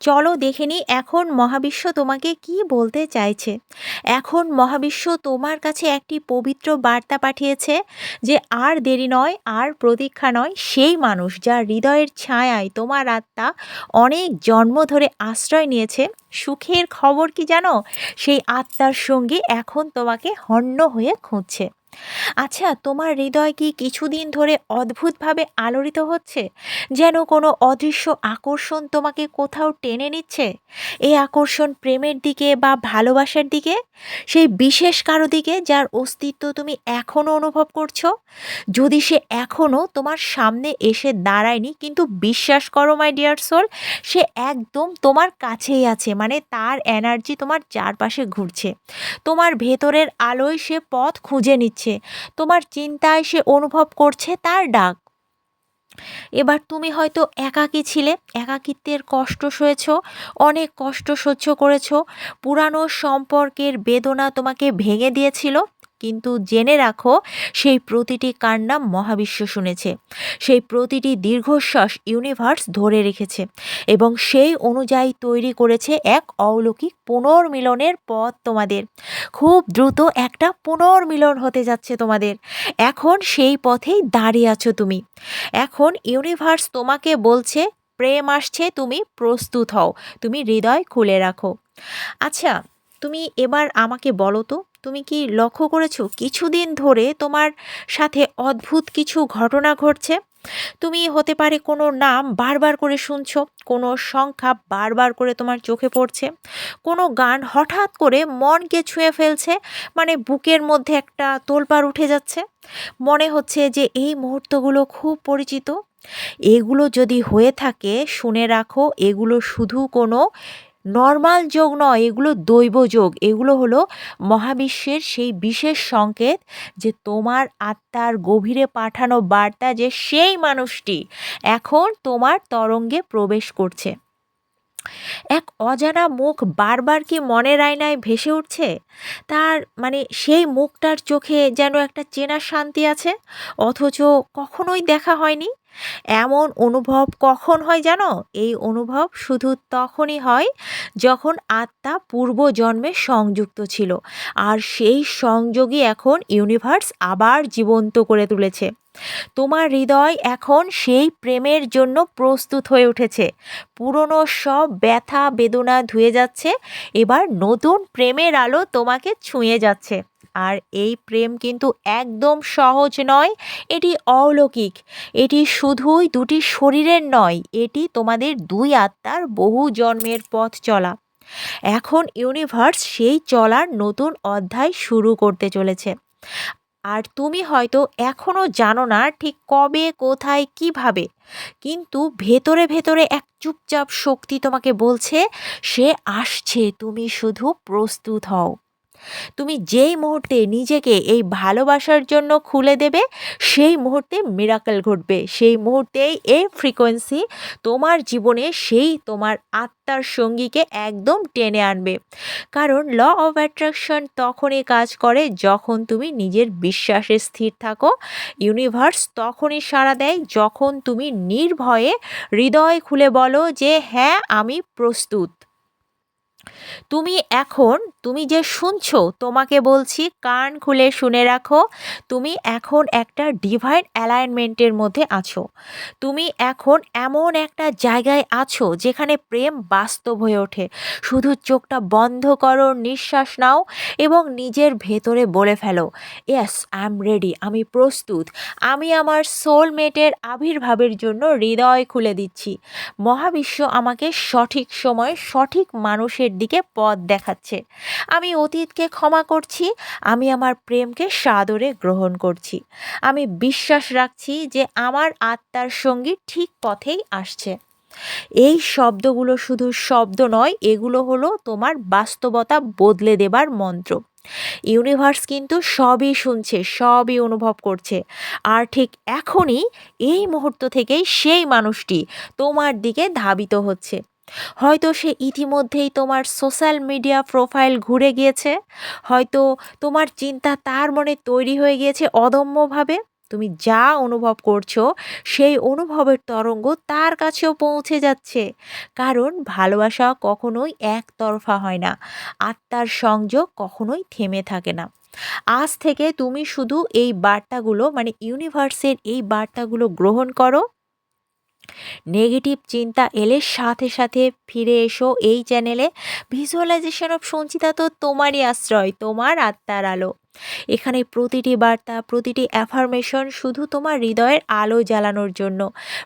চলো দেখে নিই এখন মহাবিশ্ব তোমাকে কি বলতে চাইছে। এখন মহাবিশ্ব তোমার কাছে একটি পবিত্র বার্তা পাঠিয়েছে যে আর দেরি নয়, আর প্রতীক্ষা নয়, সেই মানুষ যার হৃদয়ের ছায়ায় তোমার আত্মা অনেক জন্ম ধরে আশ্রয় নিয়েছে, সুখের খবর কি জানো? সেই আত্মার সঙ্গে এখন তোমাকে হন্য হয়ে খুঁজছে। আচ্ছা তোমার হৃদয় কি কিছুদিন ধরে অদ্ভুতভাবে আলোড়িত হচ্ছে? যেন কোনো অদৃশ্য আকর্ষণ তোমাকে কোথাও টেনে নিচ্ছে? এই আকর্ষণ প্রেমের দিকে বা ভালোবাসার দিকে? সেই বিশেষ কারও দিকে যার অস্তিত্ব তুমি এখনও অনুভব করছ? যদি সে এখনও তোমার সামনে এসে দাঁড়ায়নি, কিন্তু বিশ্বাস করো মাই ডিয়ার সোল সে একদম তোমার কাছেই আছে মানে তার এনার্জি তোমার চারপাশে ঘুরছে। তোমার ভেতরের আলোয় সে পথ খুঁজে নিচ্ছে। তোমার চিন্তায় সে অনুভব করছে তার ডাক। এবার তুমি হয়তো একাকী ছিলে, একাকিত্বের কষ্ট সয়েছ, অনেক কষ্ট সহ্য করেছ, পুরানো সম্পর্কের বেদনা তোমাকে ভেঙে দিয়েছিল। কিন্তু জেনে রাখো, সেই প্রতিটি কান্না মহাবিশ্ব শুনেছে। সেই প্রতিটি দীর্ঘশ্বাস ইউনিভার্স ধরে রেখেছে এবং সেই অনুযায়ী তৈরি করেছে এক অলৌকিক পুনর্মিলনের পথ তোমাদের। খুব দ্রুত একটা পুনর্মিলন হতে যাচ্ছে তোমাদের। এখন সেই পথেই দাঁড়িয়ে আছো তুমি। এখন ইউনিভার্স তোমাকে বলছে, প্রেম আসছে, তুমি প্রস্তুত হও। তুমি হৃদয় খুলে রাখো। আচ্ছা তুমি এবার আমাকে বলো তো, তুমি কি লক্ষ্য করেছ কিছুদিন ধরে তোমার সাথে অদ্ভুত কিছু ঘটনা ঘটছে? তুমি হতে পারে কোনো নাম বারবার করে শুনছো, কোনো সংখ্যা বারবার করে তোমার চোখে পড়ছে, কোনো গান হঠাৎ করে মনকে ছুঁয়ে ফেলছে মানে বুকের মধ্যে একটা তোলপাড় উঠে যাচ্ছে? মনে হচ্ছে যে এই মুহূর্তগুলো খুব পরিচিত। এগুলো যদি হয়ে থাকে, শুনে রাখো, এগুলো শুধু কোনো নর্মাল যোগ নয়, এগুলো দৈব যোগ। এগুলো হলো মহাবিশ্বের সেই বিশেষ সংকেত যে তোমার আত্মার গভীরে পাঠানো বার্তা যে সেই মানুষটি এখন তোমার তরঙ্গে প্রবেশ করছে। এক অজানা মুখ বারবার কি মনের আয়নায় ভেসে উঠছে? তার মানে সেই মুখটার চোখে যেন একটা চেনা শান্তি আছে? অথচ কখনোই দেখা হয়নি? এমন অনুভব কখন হয় জানো? এই অনুভব শুধু তখনই হয় যখন আত্মা পূর্বজন্মে সংযুক্ত ছিল আর সেই সংযোগই এখন ইউনিভার্স আবার জীবন্ত করে তুলেছে। তোমার হৃদয় এখন সেই প্রেমের জন্য প্রস্তুত হয়ে উঠেছে। পুরনো সব ব্যথা বেদনা ধুয়ে যাচ্ছে, এবার নতুন প্রেমের আলো তোমাকে ছুঁয়ে যাচ্ছে। আর এই প্রেম কিন্তু একদম সহজ নয়, এটি অলৌকিক। এটি শুধুই দুটি শরীরের নয়, এটি তোমাদের দুই আত্মার বহু জন্মের পথ চলা। এখন ইউনিভার্স সেই চলার নতুন অধ্যায় শুরু করতে চলেছে। আর তুমি হয়তো এখনও জানো না ঠিক কবে, কোথায়, কীভাবে, কিন্তু ভেতরে ভেতরে এক চুপচাপ শক্তি তোমাকে বলছে, সে আসছে, তুমি শুধু প্রস্তুত হও। তুমি যেই মুহূর্তে নিজেকে এই ভালোবাসার জন্য খুলে দেবে, সেই মুহূর্তে মিরাকেল ঘটবে। সেই মুহূর্তেই এই ফ্রিকোয়েন্সি তোমার জীবনে সেই তোমার আত্মার সঙ্গীকে একদম টেনে আনবে। কারণ ল অফ অ্যাট্রাকশন তখনই কাজ করে যখন তুমি নিজের বিশ্বাসে স্থির থাকো। ইউনিভার্স তখনই সাড়া দেয় যখন তুমি নির্ভয়ে হৃদয় খুলে বলো যে হ্যাঁ আমি প্রস্তুত। তুমি এখন, তুমি যে শুনছো, তোমাকে বলছি কান খুলে শুনে রাখো, তুমি এখন একটা ডিভাইন অ্যালাইনমেন্টের মধ্যে আছো। তুমি এখন এমন একটা জায়গায় আছো যেখানে প্রেম বাস্তব হয়ে ওঠে। শুধু চোখটা বন্ধ করো, নিঃশ্বাস নাও এবং নিজের ভেতরে বলে ফেলো ইয়েস আই এম রেডি আমি প্রস্তুত, আমি আমার সোলমেটের আবির্ভাবের জন্য হৃদয় খুলে দিচ্ছি। মহাবিশ্ব আমাকে সঠিক সময় সঠিক মানুষের দিকে পথ দেখাচ্ছে। আমি অতীতকে ক্ষমা করছি, আমি আমার প্রেমকে সাদরে গ্রহণ করছি। আমি বিশ্বাস রাখছি যে আমার আত্মার সঙ্গী ঠিক পথেই আসছে। এই শব্দগুলো শুধু শব্দ নয়, এগুলো হলো তোমার বাস্তবতা বদলে দেবার মন্ত্র। ইউনিভার্স কিন্তু সবই শুনছে, সবই অনুভব করছে। আর ঠিক এখনই এই মুহূর্ত থেকেই সেই মানুষটি তোমার দিকে ধাবিত হচ্ছে। হয়তো সে ইতিমধ্যেই তোমার সোশ্যাল মিডিয়া প্রোফাইল ঘুরে গিয়েছে। হয়তো তোমার চিন্তা তার মনে তৈরি হয়ে গিয়েছে অদম্যভাবে। তুমি যা অনুভব করছ, সেই অনুভবের তরঙ্গ তার কাছেও পৌঁছে যাচ্ছে। কারণ ভালোবাসা কখনোই একতরফা হয় না। আত্মার সংযোগ কখনোই থেমে থাকে না। আজ থেকে তুমি শুধু এই বার্তাগুলো মানে ইউনিভার্সের এই বার্তাগুলো গ্রহণ করো। নেগেটিভ চিন্তা এলে সাথে সাথে ফিরে এসো এই চ্যানেলে। ভিজুয়ালাইজেশন অফ সঞ্চিতা তো তোমারই আশ্রয়, তোমার আত্মার আলো। এখানে প্রতিটি বার্তা, প্রতিটি অ্যাফার্মেশন শুধু তোমার হৃদয়ের আলো জ্বালানোর জন্য।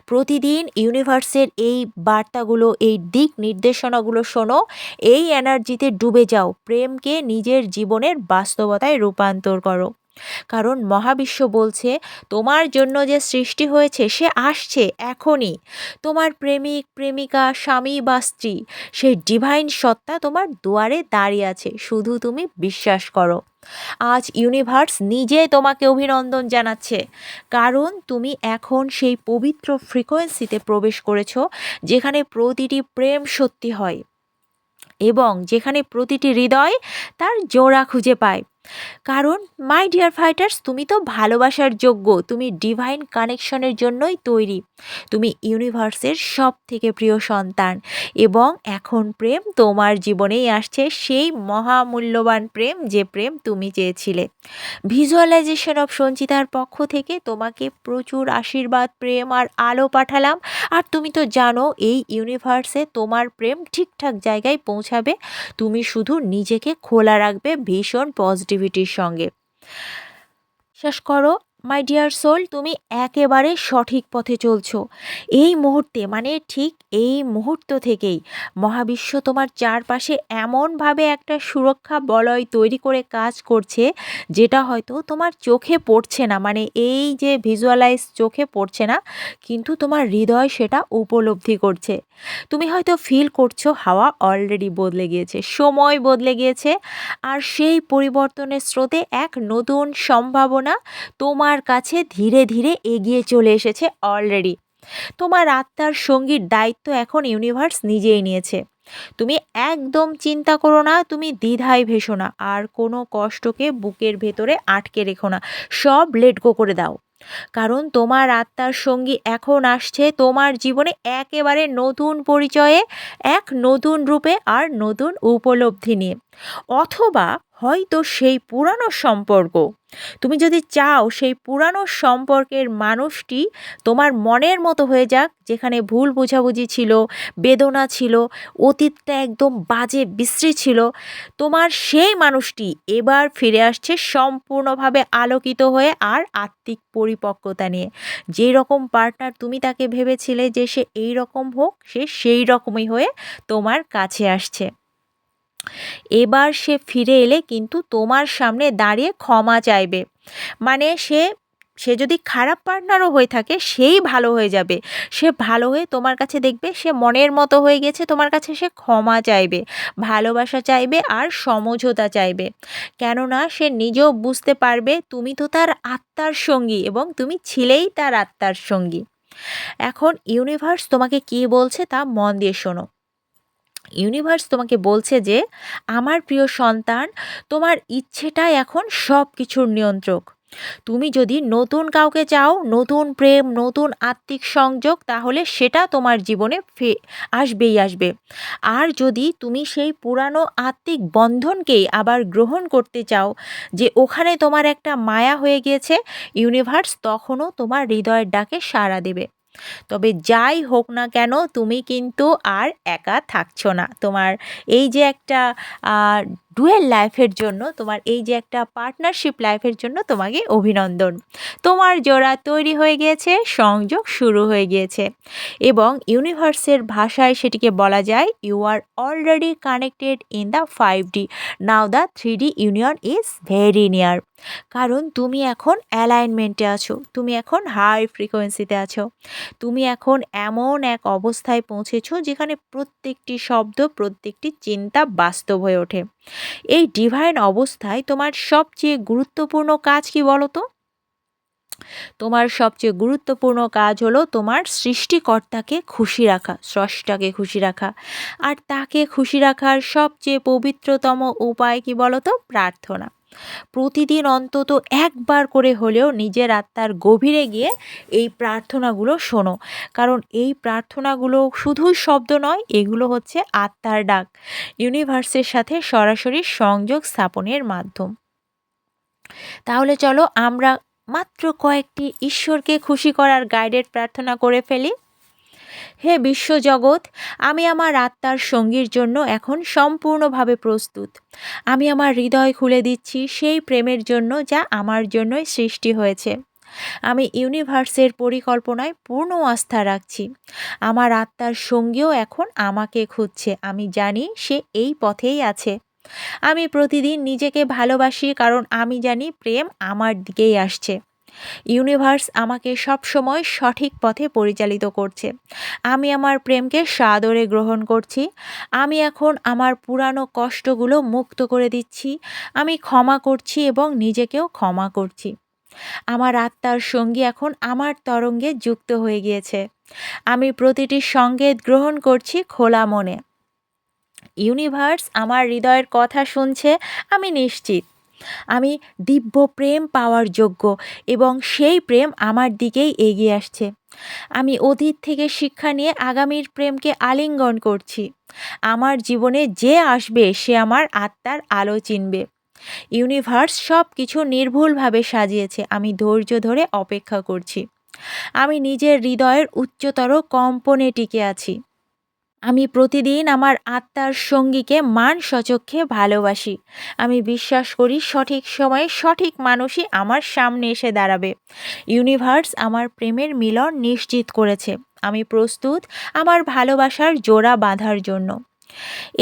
প্রতিদিন ইউনিভার্সের এই বার্তাগুলো, এই দিক নির্দেশনাগুলো শোনো, এই এনার্জিতে ডুবে যাও। প্রেমকে নিজের জীবনের বাস্তবতায় রূপান্তর করো। কারণ মহাবিশ্ব বলছে, তোমার জন্য যে সৃষ্টি হয়েছে, সে আসছে এখনই। তোমার প্রেমিক, প্রেমিকা, স্বামী বা স্ত্রী সেই ডিভাইন সত্তা তোমার দুয়ারে দাঁড়িয়ে আছে, শুধু তুমি বিশ্বাস করো। আজ ইউনিভার্স নিজে তোমাকে অভিনন্দন জানাচ্ছে। কারণ তুমি এখন সেই পবিত্র ফ্রিকোয়েন্সিতে প্রবেশ করেছ, যেখানে প্রতিটি প্রেম সত্যি হয় এবং যেখানে প্রতিটি হৃদয় তার জোড়া খুঁজে পায়। কারণ মাই ডিয়ার ফাইটার্স তুমি তো ভালোবাসার যোগ্য, তুমি ডিভাইন কানেকশনের জন্যই তৈরি। তুমি ইউনিভার্সের সব থেকে প্রিয় সন্তান এবং এখন প্রেম তোমার জীবনেই আসছে, সেই মহামূল্যবান প্রেম যে প্রেম তুমি চেয়েছিলে। ভিজুয়ালাইজেশন অফ সঞ্চিতার পক্ষ থেকে তোমাকে প্রচুর আশীর্বাদ, প্রেম আর আলো পাঠালাম। আর তুমি তো জানো, এই ইউনিভার্সে তোমার প্রেম ঠিকঠাক জায়গায় পৌঁছাবে। তুমি শুধু নিজেকে খোলা রাখবে, ভীষণ পজিটিভিটির সঙ্গে। বিশ্বাস করো মাই ডিয়ার সোল তুমি একেবারে সঠিক পথে চলছো। এই মুহূর্তে মানে ঠিক এই মুহূর্ত থেকেই মহাবিশ্ব তোমার চারপাশে এমনভাবে একটা সুরক্ষা বলয় তৈরি করে কাজ করছে, যেটা হয়তো তোমার চোখে পড়ছে না। মানে এই যে ভিজুয়ালাইজ চোখে পড়ছে না, কিন্তু তোমার হৃদয় সেটা উপলব্ধি করছে। তুমি হয়তো ফিল করছ হাওয়া অলরেডি বদলে গিয়েছে, সময় বদলে গিয়েছে, আর সেই পরিবর্তনের স্রোতে এক নতুন সম্ভাবনা তোমার কাছে ধীরে ধীরে এগিয়ে চলে এসেছে অলরেডি তোমার আত্মার সঙ্গীর দায়িত্ব এখন ইউনিভার্স নিজেই নিয়েছে। তুমি একদম চিন্তা করো না, তুমি দ্বিধায় ভেসো না, আর কোনো কষ্টকে বুকের ভেতরে আটকে রেখো না, সব লেট গো করে দাও। কারণ তোমার আত্মার সঙ্গী এখন আসছে তোমার জীবনে একেবারে নতুন পরিচয়ে, এক নতুন রূপে আর নতুন উপলব্ধি নিয়ে। অথবা হয়তো সেই পুরানো সম্পর্ক তুমি যদি চাও সেই পুরানো সম্পর্কের মানুষটি তোমার মনের মতো হয়ে যাক, যেখানে ভুল বোঝাবুঝি ছিল, বেদনা ছিল, অতীতটা একদম বাজে, বিশ্রী ছিল, তোমার সেই মানুষটি এবার ফিরে আসছে সম্পূর্ণভাবে আলোকিত হয়ে আর আত্মিক পরিপক্কতা নিয়ে। যেই রকম পার্টনার তুমি তাকে ভেবেছিলে যে সে এই রকম হোক, সে সেই রকমই হয়ে তোমার কাছে আসছে। এবার সে ফিরে এলে কিন্তু তোমার সামনে দাঁড়িয়ে ক্ষমা চাইবে। মানে সে সে যদি খারাপ পার্টনারও হয়ে থাকে, সেই ভালো হয়ে যাবে। সে ভালো হয়ে তোমার কাছে দেখবে, সে মনের মতো হয়ে গেছে, তোমার কাছে সে ক্ষমা চাইবে, ভালোবাসা চাইবে আর সমঝোতা চাইবে। কেননা সে নিজেও বুঝতে পারবে, তুমি তো তার আত্মার সঙ্গী এবং তুমি ছিলেই তার আত্মার সঙ্গী। এখন ইউনিভার্স তোমাকে কি বলছে তা মন দিয়ে শোনো। ইউনিভার্স তোমাকে বলছে যে, আমার প্রিয় সন্তান, তোমার ইচ্ছেটাই এখন সব কিছুর নিয়ন্ত্রক। তুমি যদি নতুন কাউকে চাও, নতুন প্রেম, নতুন আত্মিক সংযোগ, তাহলে সেটা তোমার জীবনে ফে, আসবেই আসবে। আর যদি তুমি সেই পুরানো আত্মিক বন্ধনকেই আবার গ্রহণ করতে চাও, যে ওখানে তোমার একটা মায়া হয়ে গিয়েছে, ইউনিভার্স তখনও তোমার হৃদয়ের ডাকে সাড়া দেবে। তবে যাই হোক না কেন, তুমি কিন্তু আর একা থাকছো না। তোমার এই যে একটা ডুয়েল লাইফের জন্য, তোমার এই যে একটা পার্টনারশিপ লাইফের জন্য তোমাকে অভিনন্দন। তোমার জোড়া তৈরি হয়ে গিয়েছে, সংযোগ শুরু হয়ে গিয়েছে। এবং ইউনিভার্সের ভাষায় সেটিকে বলা যায় you are already connected in the five D now the three D union is very near কারণ তুমি এখন অ্যালাইনমেন্টে আছো, তুমি এখন হাই ফ্রিকোয়েন্সিতে আছো। তুমি এখন এমন এক অবস্থায় পৌঁছেছো যেখানে প্রত্যেকটি শব্দ, প্রত্যেকটি চিন্তা বাস্তব হয়ে ওঠে। এই ডিভাইন অবস্থায় তোমার সবচেয়ে গুরুত্বপূর্ণ কাজ কি বলো তো? তোমার সবচেয়ে গুরুত্বপূর্ণ কাজ হলো তোমার সৃষ্টিকর্তাকে খুশি রাখা, স্রষ্টাকে খুশি রাখা। আর তাকে খুশি রাখার সবচেয়ে পবিত্রতম উপায় কি বলতো প্রার্থনা। প্রতিদিন অন্তত একবার করে হলেও নিজের আত্মার গভীরে গিয়ে এই প্রার্থনাগুলো শোনো। কারণ এই প্রার্থনাগুলো শুধুই শব্দ নয়, এগুলো হচ্ছে আত্মার ডাক। ইউনিভার্সের সাথে সরাসরি সংযোগ স্থাপনের মাধ্যম। তাহলে চলো আমরা মাত্র কয়েকটি ঈশ্বরকে খুশি করার গাইডেড প্রার্থনা করে ফেলি। হে বিশ্বজগৎ, আমি আমার আত্মার সঙ্গীর জন্য এখন সম্পূর্ণভাবে প্রস্তুত। আমি আমার হৃদয় খুলে দিচ্ছি সেই প্রেমের জন্য যা আমার জন্যই সৃষ্টি হয়েছে। আমি ইউনিভার্সের পরিকল্পনায় পূর্ণ আস্থা রাখছি। আমার আত্মার সঙ্গীও এখন আমাকে খুঁজছে। আমি জানি সে এই পথেই আছে। আমি প্রতিদিন নিজেকে ভালোবাসি কারণ আমি জানি প্রেম আমার দিকেই আসছে। ইউনিভার্স আমাকে সবসময় সঠিক পথে পরিচালিত করছে। আমি আমার প্রেমকে সাদরে গ্রহণ করছি। আমি এখন আমার পুরানো কষ্টগুলো মুক্ত করে দিচ্ছি। আমি ক্ষমা করছি এবং নিজেকেও ক্ষমা করছি। আমার আত্মার সঙ্গী এখন আমার তরঙ্গে যুক্ত হয়ে গিয়েছে। আমি প্রতিটি সংকেত গ্রহণ করছি খোলা মনে। ইউনিভার্স আমার হৃদয়ের কথা শুনছে, আমি নিশ্চিত। আমি দিব্য প্রেম পাওয়ার যোগ্য এবং সেই প্রেম আমার দিকেই এগিয়ে আসছে। আমি অতীত থেকে শিক্ষা নিয়ে আগামীর প্রেমকে আলিঙ্গন করছি। আমার জীবনে যে আসবে সে আমার আত্মার আলো চিনবে। ইউনিভার্স সব কিছু নির্ভুলভাবে সাজিয়েছে, আমি ধৈর্য ধরে অপেক্ষা করছি। আমি নিজের হৃদয়ের উচ্চতর কম্পনে টিকে আছি। আমি প্রতিদিন আমার আত্মার সঙ্গীকে মান সচক্ষে ভালোবাসি। আমি বিশ্বাস করি সঠিক সময়ে সঠিক মানুষই আমার সামনে এসে দাঁড়াবে। ইউনিভার্স আমার প্রেমের মিলন নিশ্চিত করেছে। আমি প্রস্তুত আমার ভালোবাসার জোড়া বাঁধার জন্য।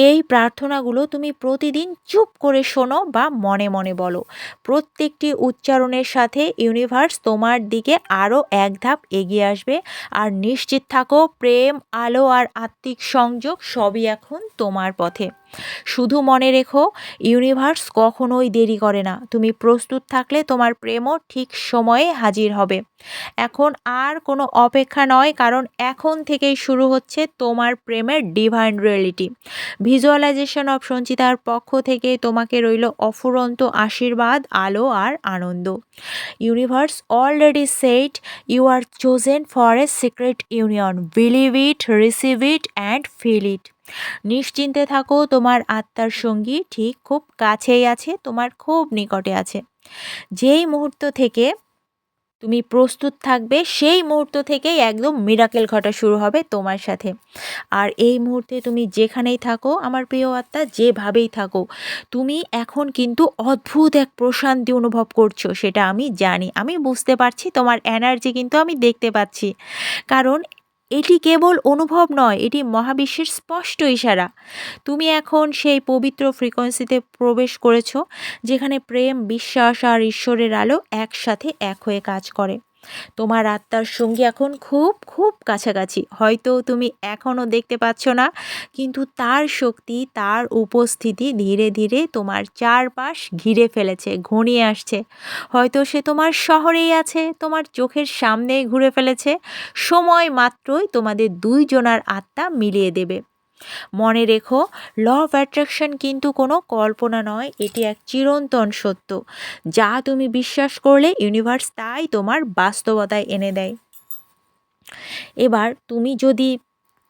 এই প্রার্থনাগুলো তুমি প্রতিদিন চুপ করে শোনো বা মনে মনে বলো। প্রত্যেকটি উচ্চারণের সাথে ইউনিভার্স তোমার দিকে আরও এক ধাপ এগিয়ে আসবে। আর নিশ্চিত থাকো, প্রেম, আলো আর আত্মিক সংযোগ সবই এখন তোমার পথে। শুধু মনে রেখো ইউনিভার্স কখনোই দেরি করে না। তুমি প্রস্তুত থাকলে তোমার প্রেমও ঠিক সময়ে হাজির হবে। এখন আর কোনো অপেক্ষা নয়, কারণ এখন থেকেই শুরু হচ্ছে তোমার প্রেমের ডিভাইন রিয়েলিটি ভিজুয়ালাইজেশন অফ সঞ্চিতার পক্ষ থেকে তোমাকে রইল অফুরন্ত আশীর্বাদ, আলো আর আনন্দ। Universe already set you are chosen for a secret union believe it receive it and feel it নিশ্চিন্তে থাকো, তোমার আত্মার সঙ্গী ঠিক খুব কাছেই আছে, তোমার খুব নিকটে আছে। যেই মুহূর্ত থেকে তুমি প্রস্তুত থাকবে, সেই মুহূর্ত থেকেই একদম মিরাকেল ঘটা শুরু হবে তোমার সাথে। আর এই মুহূর্তে তুমি যেখানেই থাকো, আমার প্রিয় আত্মা, যেভাবেই থাকো, তুমি এখন কিন্তু অদ্ভুত এক প্রশান্তি অনুভব করছ, সেটা আমি জানি। আমি বুঝতে পারছি, তোমার এনার্জি কিন্তু আমি দেখতে পাচ্ছি। কারণ এটি কেবল অনুভব নয়, এটি মহাবিশ্বের স্পষ্ট ইশারা। তুমি এখন সেই পবিত্র ফ্রিকোয়েন্সিতে প্রবেশ করেছ, যেখানে প্রেম, বিশ্বাস আর ঈশ্বরের আলো একসাথে এক হয়ে কাজ করে। তোমার আত্মার সঙ্গী এখন খুব খুব কাছাকাছি। হয়তো তুমি এখনও দেখতে পাচ্ছ না, কিন্তু তার শক্তি, তার উপস্থিতি ধীরে ধীরে তোমার চারপাশ ঘিরে ফেলেছে, ঘনিয়ে আসছে। হয়তো সে তোমার শহরেই আছে, তোমার চোখের সামনেই ঘুরে ফেলেছে। সময় মাত্রই তোমাদের দুইজনার আত্মা মিলিয়ে দেবে। মনে রেখো ল অফ অ্যাট্রাকশন কিন্তু কোনো কল্পনা নয়, এটি এক চিরন্তন সত্য। যা তুমি বিশ্বাস করলে ইউনিভার্স তাই তোমার বাস্তবতায় এনে দেয়। এবার তুমি যদি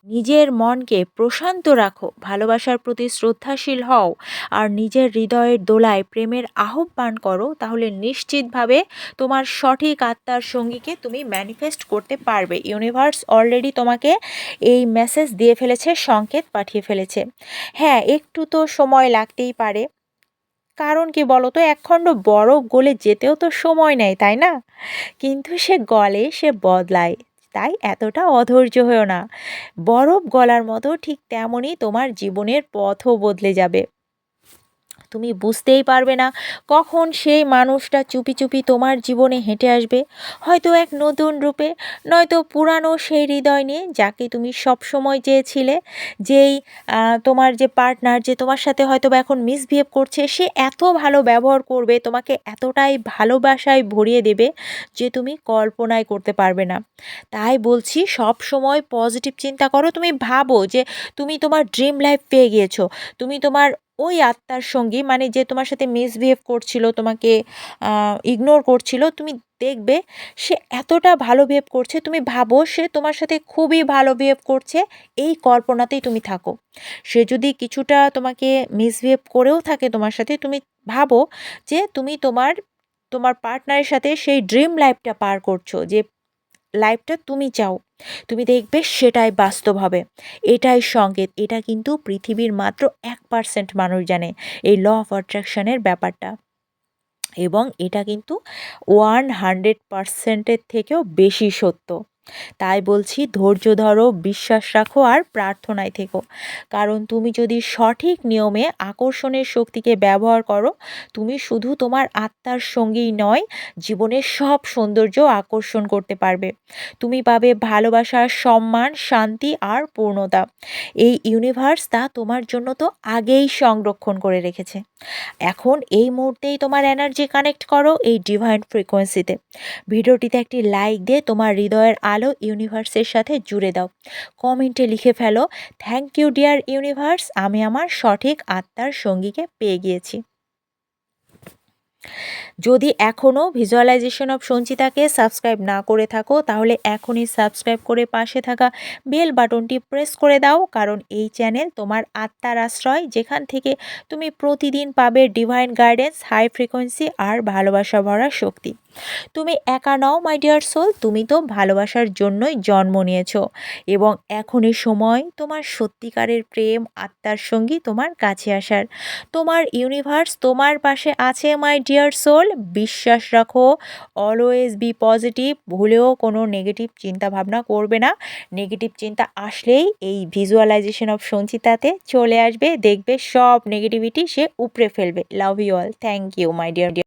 নিজের মনকে প্রশান্ত রাখো, ভালোবাসার প্রতি শ্রদ্ধাশীল হও, আর নিজের হৃদয়ের দোলায় প্রেমের আহ্বান করো, তাহলে নিশ্চিতভাবে তোমার সঠিক আত্মার সঙ্গীকে তুমি ম্যানিফেস্ট করতে পারবে। ইউনিভার্স অলরেডি তোমাকে এই মেসেজ দিয়ে ফেলেছে, সংকেত পাঠিয়ে ফেলেছে। হ্যাঁ একটু তো সময় লাগতেই পারে। কারণ কি বলো তো একখণ্ড বরফ গলে যেতেও তো সময় নেয়, তাই না? কিন্তু সে গলে, সে বদলায়। তাই এতটা অধৈর্য হয়েও না। বরফ গলার মতো ঠিক তেমনই তোমার জীবনের পথও বদলে যাবে। তুমি বুঝতেই পারবে না কখন সেই মানুষটা চুপি চুপি তোমার জীবনে হেঁটে আসবে। হয়তো এক নতুন রূপে, নয়তো পুরানো সেই হৃদয় নিয়ে যাকে তুমি সব সময় চেয়েছিলে, যেই তোমার যে পার্টনার যে তোমার সাথে হয়তো বা এখন মিসবিহেভ করছে, সে এত ভালো ব্যবহার করবে, তোমাকে এতটাই ভালোবাসায় ভরিয়ে দেবে যে তুমি কল্পনায় করতে পারবে না। তাই বলছি সব সময় পজিটিভ চিন্তা করো। তুমি ভাবো যে তুমি তোমার ড্রিম লাইফ পেয়ে গিয়েছো। তুমি তোমার ওই আত্মার সঙ্গী মানে যে তোমার সাথে মিসবিহেভ করছিল, তোমাকে ইগনোর করছিল, তুমি দেখবে সে এতটা ভালো বিহেভ করছে, তুমি ভাবো সে তোমার সাথে খুবই ভালো বিহেভ করছে, এই কল্পনাতেই তুমি থাকো। সে যদি কিছুটা তোমাকে মিসবিহেভ করেও থাকে তোমার সাথে, তুমি ভাবো যে তুমি তোমার তোমার পার্টনারের সাথে সেই ড্রিম লাইফটা পার করছ, যে লাইফটা তুমি চাও। তুমি দেখবে সেটাই বাস্তব হবে। এটাই সংকেত। এটা কিন্তু পৃথিবীর মাত্র এক পার্সেন্ট মানুষ জানে এই ল অফ অ্যাট্রাকশনের ব্যাপারটা। এবং এটা কিন্তু ওয়ান হান্ড্রেড পার্সেন্টের থেকেও বেশি সত্য। তাই বলছি ধৈর্য ধরো, বিশ্বাস রাখো আর প্রার্থনায় থেকো। কারণ তুমি যদি সঠিক নিয়মে আকর্ষণের শক্তিকে ব্যবহার করো, তুমি শুধু তোমার আত্মার সঙ্গেই নয় জীবনের সব সৌন্দর্য আকর্ষণ করতে পারবে। তুমি পাবে ভালোবাসা, সম্মান, শান্তি আর পূর্ণতা। এই ইউনিভার্স তা তোমার জন্য তো আগেই সংরক্ষণ করে রেখেছে। এখন এই মুহূর্তেই তোমার এনার্জি কানেক্ট করো এই ডিভাইন ফ্রিকোয়েন্সিতে ভিডিওটিতে একটি লাইক দিয়ে তোমার হৃদয়ের আলো ইউনিভার্সের সাথে জুড়ে দাও। কমেন্টে লিখে ফেলো থ্যাংক ইউ ডিয়ার ইউনিভার্স আমি আমার সঠিক আত্মার সঙ্গীকে পেয়ে গিয়েছি। যদি এখনও ভিজুয়ালাইজেশন অফ সঞ্চিতাকে সাবস্ক্রাইব না করে থাকো, তাহলে এখনই সাবস্ক্রাইব করে পাশে থাকা বেল বাটনটি প্রেস করে দাও, কারণ এই চ্যানেল তোমার আত্মার আশ্রয়, যেখান থেকে তুমি প্রতিদিন পাবে ডিভাইন গাইডেন্স হাই ফ্রিকোয়েন্সি আর ভালোবাসা ভরা শক্তি। তুমি একা নও মাই ডিয়ার সোল তুমি তো ভালোবাসার জন্যই জন্ম নিয়েছ। এবং এখনই সময় তোমার সত্যিকারের প্রেম, আত্মার সঙ্গী তোমার কাছে আসার। তোমার ইউনিভার্স তোমার পাশে আছে মাই ডিয়ার সোল বিশ্বাস রাখো অলওয়েজ বি পজিটিভ ভুলেও কোনো নেগেটিভ চিন্তা ভাবনা করবে না। নেগেটিভ চিন্তা আসলেই এই ভিজুয়ালাইজেশন অফ সঞ্চিতাতে চলে আসবে, দেখবে সব নেগেটিভিটি সে উপড়ে ফেলবে। Love you all thank you my dear